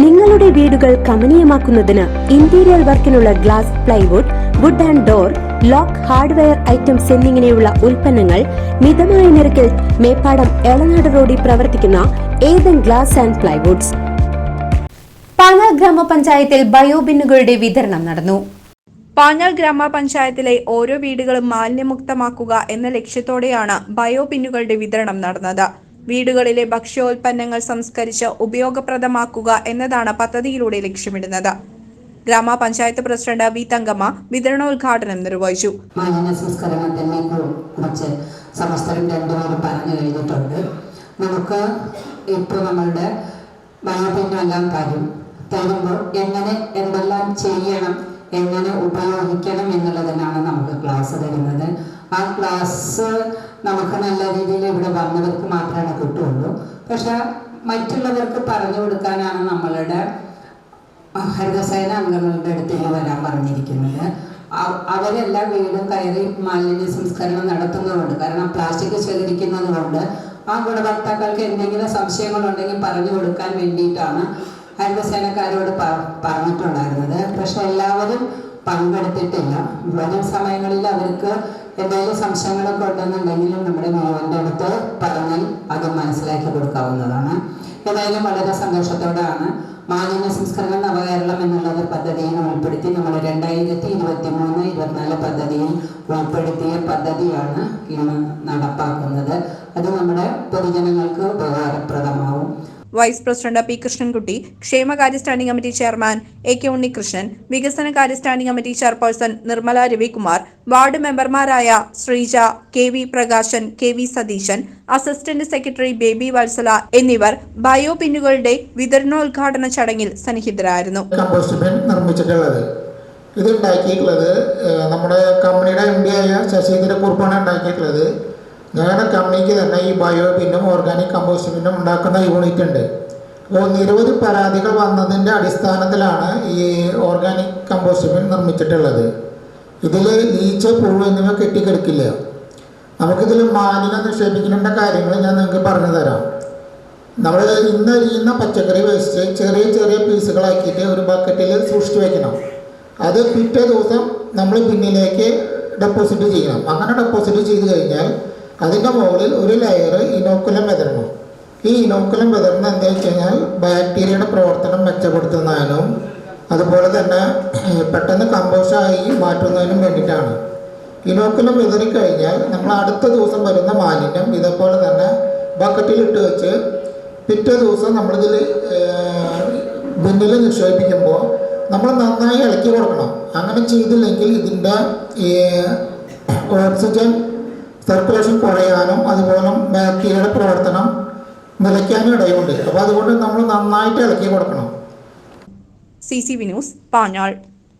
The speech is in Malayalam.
നിങ്ങളുടെ വീടുകൾ കമനീയമാക്കുന്നതിന് interior വർക്കിനുള്ള glass plywood wood and door lock hardware items എന്നിങ്ങനെയുള്ള ഉൽപ്പന്നങ്ങൾ മിതമായ നിരക്കിൽ മേപ്പാടം എളനാട് റോഡിൽ പ്രവർത്തിക്കുന്ന Ethan glass and plywoods Pala ഗ്രാമപഞ്ചായത്തിൽ ബയോബിന്നുകളുടെ വിതരണം നടന്നു. പാഞ്ഞാൽ ഗ്രാമപഞ്ചായത്തിലെ ഓരോ വീടുകളും മാലിന്യമുക്തമാക്കുക എന്ന ലക്ഷ്യത്തോടെയാണ് ബയോ പിന്നുകളുടെ വിതരണം നടന്നത്. വീടുകളിലെ ഭക്ഷ്യോൽപ്പന്നങ്ങൾ സംസ്കരിച്ച് ഉപയോഗപ്രദമാക്കുക എന്നതാണ് പദ്ധതിയിലൂടെ ലക്ഷ്യമിടുന്നത്. ഗ്രാമപഞ്ചായത്ത് പ്രസിഡന്റ് വി തങ്കമ്മ വിതരണോദ്ഘാടനം നിർവഹിച്ചു. പറഞ്ഞു കഴിഞ്ഞിട്ടുണ്ട്. നമുക്ക് ഇപ്പോൾ നമ്മളുടെ ബയോപിന്നെല്ലാം തരും തരുമ്പോൾ എങ്ങനെ എന്തെല്ലാം ചെയ്യണം എങ്ങനെ ഉപയോഗിക്കണം എന്നുള്ളതിനാണ് നമുക്ക് ക്ലാസ് തരുന്നത്. ആ ക്ലാസ് നമുക്ക് നല്ല രീതിയിൽ ഇവിടെ വന്നവർക്ക് കിട്ടുള്ളൂ പക്ഷെ മറ്റുള്ളവർക്ക് പറഞ്ഞു കൊടുക്കാനാണ് നമ്മളുടെ ഹരിതസേന അംഗങ്ങളുടെ അടുത്തേക്ക് വരാൻ പറഞ്ഞിരിക്കുന്നത്. അവരെല്ലാം വീടും കയറി മാലിന്യ സംസ്കരണം നടത്തുന്നതുകൊണ്ട് കാരണം പ്ലാസ്റ്റിക് ശേഖരിക്കുന്നത് കൊണ്ട് ആ ഗുണഭോക്താക്കൾക്ക് എന്തെങ്കിലും സംശയങ്ങളുണ്ടെങ്കിൽ പറഞ്ഞു കൊടുക്കാൻ വേണ്ടിയിട്ടാണ് ഹരിതസേനക്കാരോട് പറഞ്ഞിട്ടുണ്ടായിരുന്നത്. പക്ഷെ എല്ലാവരും പങ്കെടുത്തിട്ടില്ല. വരും സമയങ്ങളിൽ അവർക്ക് എന്തെങ്കിലും സംശയങ്ങളൊക്കെ ഉണ്ടെന്നുണ്ടെങ്കിലും നമ്മുടെ മോഹന്റെ അടുത്ത് പറഞ്ഞാൽ അത് മനസ്സിലാക്കി കൊടുക്കാവുന്നതാണ്. ഏതായാലും വളരെ സന്തോഷത്തോടെയാണ് മാലിന്യ സംസ്കരണ നവകേരളം എന്നുള്ളത് പദ്ധതിയിൽ ഉൾപ്പെടുത്തി. നമ്മൾ രണ്ടായിരത്തി ഇരുപത്തി മൂന്ന് ഇരുപത്തിനാല് പദ്ധതിയിൽ ഉൾപ്പെടുത്തിയ പദ്ധതിയാണ് ഇന്ന് നടപ്പാക്കുന്നത്. അത് നമ്മുടെ പൊതുജനങ്ങൾക്ക് ഉപകാരപ്രദമാവും വൈസ് പ്രസിഡന്റ് പി കൃഷ്ണൻകുട്ടി ക്ഷേമകാര്യ standing committee chairman A K Unnikrishnan വികസനകാര്യ standing committee chairperson Nirmala Ravikumar ward മെമ്പർമാരായ Sreeja K V Prakashan K V Satheeshan assistant secretary Baby Vatsala എന്നിവർ ബയോ പിന്നുകളുടെ വിതരണോദ്ഘാടന ചടങ്ങിൽ സന്നിഹിതരായിരുന്നു. ഇത് ഉണ്ടാക്കിയിട്ടുള്ളത് നമ്മുടെ കമ്പനിയുടെ എം ഡി ആയ ശശീന്ദ്ര കുറുപ്പാണ് ഉണ്ടാക്കിയിട്ടുള്ളത്. ഞങ്ങളുടെ കമ്പനിക്ക് തന്നെ ഈ ബയോ ബിന്നും ഓർഗാനിക് കമ്പോസ്റ്റ് ഉണ്ടാക്കുന്ന യൂണിറ്റ് ഉണ്ട്. അപ്പോൾ നിരവധി പരാതികൾ വന്നതിന്റെ അടിസ്ഥാനത്തിലാണ് ഈ ഓർഗാനിക് കമ്പോസ്റ്റ് നിർമ്മിച്ചിട്ടുള്ളത്. ഇതിൽ ലീച്ച് പുഴു എന്നിവ കെട്ടിക്കിടക്കില്ല. നമുക്കിതിൽ മാലിന്യം നിക്ഷേപിക്കേണ്ട കാര്യങ്ങൾ ഞാൻ നിങ്ങൾക്ക് പറഞ്ഞു തരാം നമ്മൾ ഇന്ന് അരിയുന്ന പച്ചക്കറി വേസ്റ്റ് ചെറിയ ചെറിയ പീസുകളാക്കിയിട്ട് ഒരു ബക്കറ്റിൽ സൂക്ഷിച്ചു വയ്ക്കണം അത് പിറ്റേ ദിവസം നമ്മൾ പിന്നിലേക്ക് ഡെപ്പോസിറ്റ് ചെയ്യണം. അങ്ങനെ ഡെപ്പോസിറ്റ് ചെയ്ത് കഴിഞ്ഞാൽ അതിന്റെ മുകളിൽ ഒരു ലെയർ ഇനോക്കുലം വിതരണം ഈ ഇനോക്കുലം വിതരണം എന്താ വെച്ച് കഴിഞ്ഞാൽ ബാക്ടീരിയയുടെ പ്രവർത്തനം മെച്ചപ്പെടുത്തുന്നതിനും അതുപോലെ തന്നെ പെട്ടെന്ന് കമ്പോസ്റ്റായി മാറ്റുന്നതിനും വേണ്ടിയിട്ടാണ്. ഇനോക്കുലം വിതറിക്കഴിഞ്ഞാൽ നമ്മൾ അടുത്ത ദിവസം വരുന്ന മാലിന്യം ഇതേപോലെ തന്നെ ബക്കറ്റിലിട്ട് വെച്ച് പിറ്റേ ദിവസം നമ്മളിതിൽ ബിന്നിൽ നിക്ഷേപിക്കുമ്പോൾ നമ്മൾ നന്നായി ഇളക്കി കൊടുക്കണം. അങ്ങനെ ചെയ്തില്ലെങ്കിൽ ഇതിന്റെ ഓക്സിജൻ സർക്കുലേഷൻ കുറയാനും അതുപോലെ ബാക്ടീരിയയുടെ പ്രവർത്തനം നിലയ്ക്കാനും ഇടയുണ്ട്. അപ്പോൾ അതുകൊണ്ട് നമ്മൾ നന്നായിട്ട് ഇളക്കി കൊടുക്കണം. C C V news Panjal.